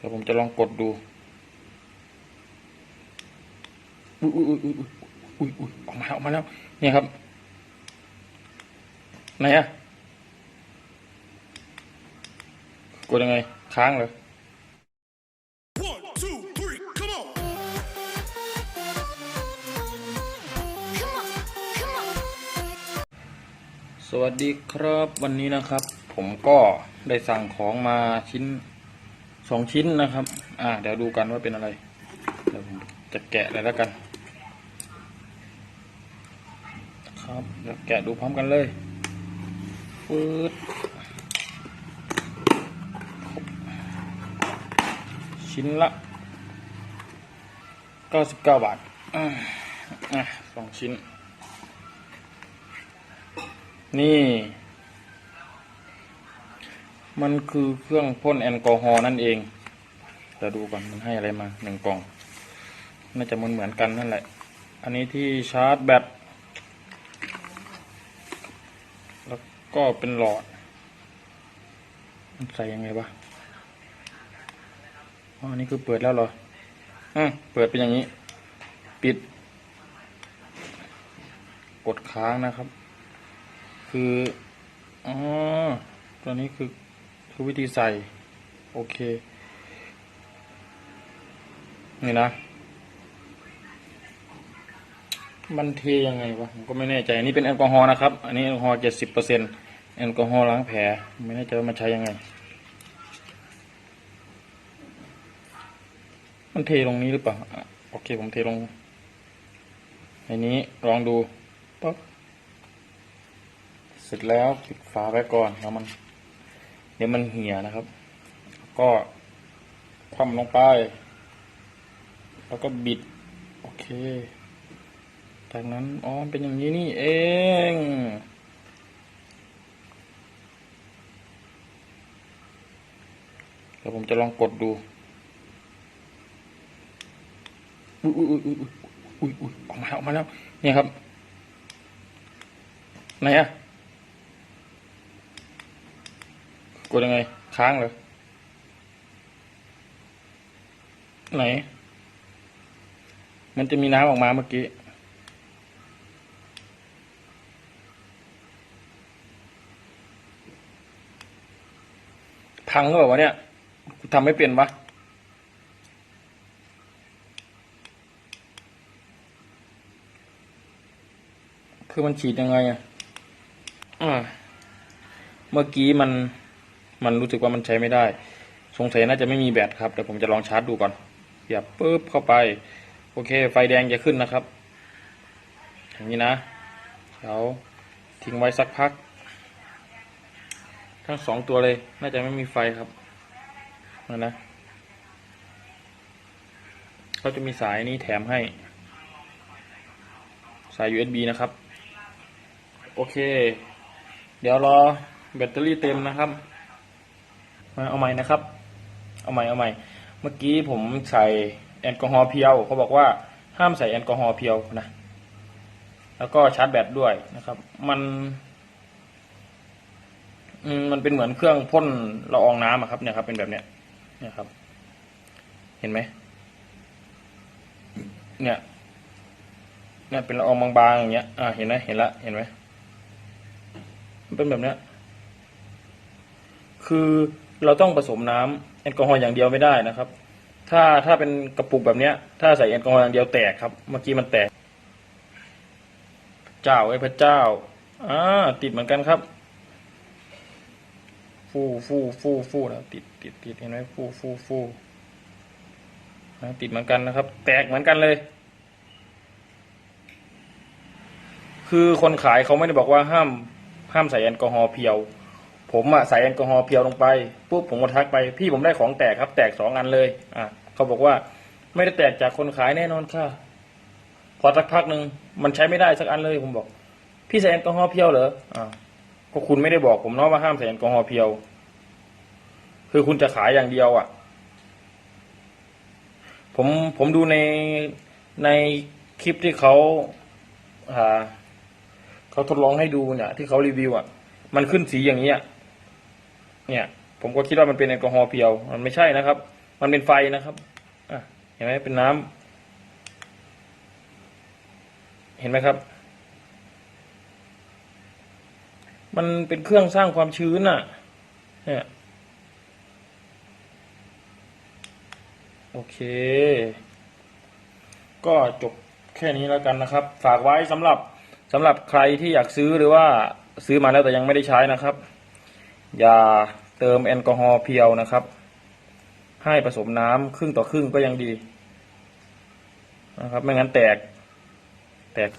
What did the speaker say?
เดี๋ยวผมจะลองกดดู อุ้ยอุ้ยอุ้ยอุ้ยอุ้ยอุ้ยออกมาออกมาแล้ว เนี่ยครับ ไหนอะกดยังไง ค้างเหรอสวัสดีครับวันนี้นะครับ ผมก็ได้สั่งของมาชิ้น สองชิ้นนะครับ อ่า เดี๋ยวดูกันว่าเป็นอะไร เดี๋ยวผมจะแกะเลยแล้วกัน ครับเดี๋ยวแกะดูพร้อมกันเลยฟืดชิ้นละเก้าสิบเก้าบาท อ่าสองชิ้น นี่ มันคือเครื่องพ่นแอลกอฮอล์นั่นเองเดี๋ยวดูก่อนมันให้อะไรมาหนึ่งกล่อง น่าจะเหมือนเหมือนกันนั่นแหละ อันนี้ที่ชาร์จแบต แล้วก็เป็นหลอด มันใส่ยังไงวะ อ๋ออันนี้คือเปิดแล้วเหรอ อืมเปิดเป็นอย่างนี้ ปิด กดค้างนะครับ คือ อ๋อ ตัวนี้คือ คือวิธีใส่ โอเค นี่นะ มันเทยังไงวะผมก็ไม่แน่ใจ อันนี้เป็นแอลกอฮอล์นะครับ อันนี้แอลกอฮอล์เจ็ดสิบเปอร์เซ็นแอลกอฮอล์ล้างแผล ไม่แน่ใจว่ามันใช้ยังไง มันเทลงนี้หรือเปล่า โอเค ผมเทลงในนี้ลองดูป๊บเสร็จแล้วปิดฝาไว้ก่อนแล้วมัน ดี๋ยวมันเหี่ยนะครับ ก็คว่ำลงไป แล้วก็บิด โอเค จากนั้นอ๋อนเป็นอย่างนี้นี่เองเดี๋ยวผมจะลองกดดู อุ้ยอุ้ยอุ้ยอุ้ยอุ้ยออกมาออกมาแล้ว เนี่ยครับ ไหนอะ กดยังไง ค้างเหรอไหน มันจะมีน้ำออกมาเมื่อกี้ พังหรือเปล่าวะเนี่ยทำไม่เป็นปะคือมันฉีดยังไงอะอ่าเมื่อกี้มัน มันรู้สึกว่ามันใช้ไม่ได้ สงสัยน่าจะไม่มีแบตครับเดี๋ยวผมจะลองชาร์จดูก่อนเสียบปุ๊บเข้าไป โอเค ไฟแดงจะขึ้นนะครับ อย่างนี้นะเดี๋ยวทิ้งไว้สักพัก ทั้งสองตัวเลย น่าจะไม่มีไฟครับนั่นนะเขาจะมีสายนี้แถมให้ สาย USB นะครับ โอเค เดี๋ยวรอแบตเตอรี่เต็มนะครับ เอาใหม่นะครับ เอาใหม่เอาใหม่ เมื่อกี้ผมใส่แอลกอฮอล์เพียวเขาบอกว่าห้ามใส่แอลกอฮอล์เพียวนะ แล้วก็ชาร์จแบตด้วยนะครับ มันมันเป็นเหมือนเครื่องพ่นละอองน้ำครับเนี่ยครับ เป็นแบบเนี้ยนี่ยครับ เห็นไหมเนี่ยเนี่ยเป็นละอองบางๆอย่างเงี้ย อ่า เห็นไหมเห็นละ เห็นไหมมันเป็นแบบเนี้ย คือ เราต้องผสมน้ำแอลกอฮอล์อย่างเดียวไม่ได้นะครับ ถ้าถ้าเป็นกระปุกแบบเนี้ย ถ้าใส่แอลกอฮอล์อย่างเดียวแตกครับ เมื่อกี้มันแตก เจ้าไอ้พระเจ้าอ่าติดเหมือนกันครับ ฟูฟูฟูฟูนะติดติดติดเห็นไหมฟูฟูฟูนะติดเหมือนกันนะครับ แตกเหมือนกันเลย คือคนขายเขาไม่ได้บอกว่าห้ามห้ามใส่แอลกอฮอล์เพียว ผมอะใส่แอลกอฮอล์เพียวลงไปปุ๊บผมก็ทักไป พี่ผมได้ของแตกครับ แตกสองอันเลย อะเขาบอกว่า ไม่ได้แตกจากคนขายแน่นอนค่ะ พอสักพักหนึ่งมันใช้ไม่ได้สักอันเลย ผมบอก พี่ใส่แอลกอฮอล์เพียวเหรออ่าก็คุณไม่ได้บอกผมเนาะว่าห้ามใส่แอลกอฮอล์เพียว คือคุณจะขายอย่างเดียวอะ่ะ ผมผมดูในในคลิปที่เขาอ่าเขาทดลองให้ดูเนี่ย ที่เขารีวิวอะ่ะ มันขึ้นสีอย่างนี้ย เนี่ย ผมก็คิดว่ามันเป็นแอลกอฮอล์เพียว มันไม่ใช่นะครับ มันเป็นไฟนะครับอะเห็นไหมเป็นน้ำเห็นไหมครับ มันเป็นเครื่องสร้างความชื้นอะ เนี่ยโอเค ก็จบแค่นี้แล้วกันนะครับ ฝากไว้สำหรับสำหรับใครที่อยากซื้อหรือว่าซื้อมาแล้วแต่ยังไม่ได้ใช้นะครับ อย่าเติมแอลกอฮอล์เพียวนะครับ ให้ผสมน้ำครึ่งต่อครึ่งก็ยังดีนะครับ ไม่งั้นแตกแตก